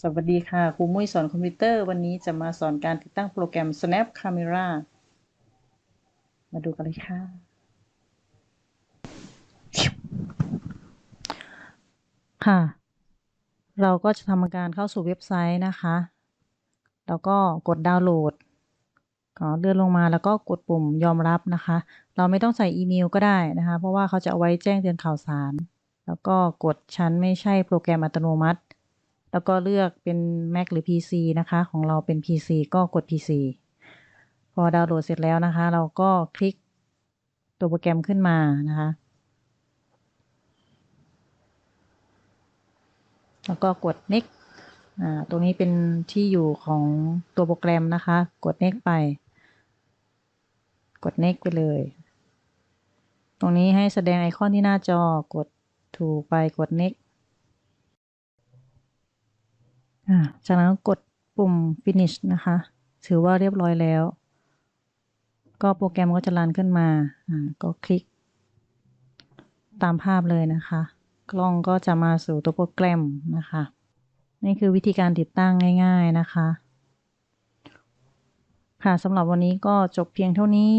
สวัสดีค่ะ ครูมุ้ยสอนคอมพิวเตอร์ วันนี้จะมาสอนการติดตั้งโปรแกรม Snap Camera มาดูกันเลยค่ะ ค่ะ เราก็จะทำการเข้าสู่เว็บไซต์นะคะ แล้วก็กดดาวน์โหลดก็เลื่อนลงมาแล้วก็กดปุ่มยอมรับนะคะ เราไม่ต้องใส่อีเมลก็ได้นะคะ เพราะว่าเขาจะเอาไว้แจ้งเตือนข่าวสาร แล้วก็กดชั้นไม่ใช่โปรแกรมอัตโนมัติ แล้วก็เลือกเป็น Mac หรือ PC นะคะ ของเราเป็น PC ก็กด PC พอดาวน์โหลดเสร็จแล้วนะคะ เราก็คลิกตัวโปรแกรมขึ้นมานะคะ แล้วก็กด next อ่าตรงนี้เป็นที่อยู่ของตัวโปรแกรมนะคะ กด next ไป กด next ไปเลย รงนี้ให้แสดงไอคอนที่หน้าจอกดถูกไปกด next อ่าจากนั้นกดปุ่ม finish นะคะ ถือว่าเรียบร้อยแล้ว ก็โปรแกรมก็จะรันขึ้นมาอ่าก็คลิก ตามภาพเลยนะคะ กล้องก็จะมาสู่ตัวโปรแกรมนะคะ นี่คือวิธีการติดตั้งง่าย ๆนะคะ ค่ะสำหรับวันนี้ก็จบเพียงเท่านี้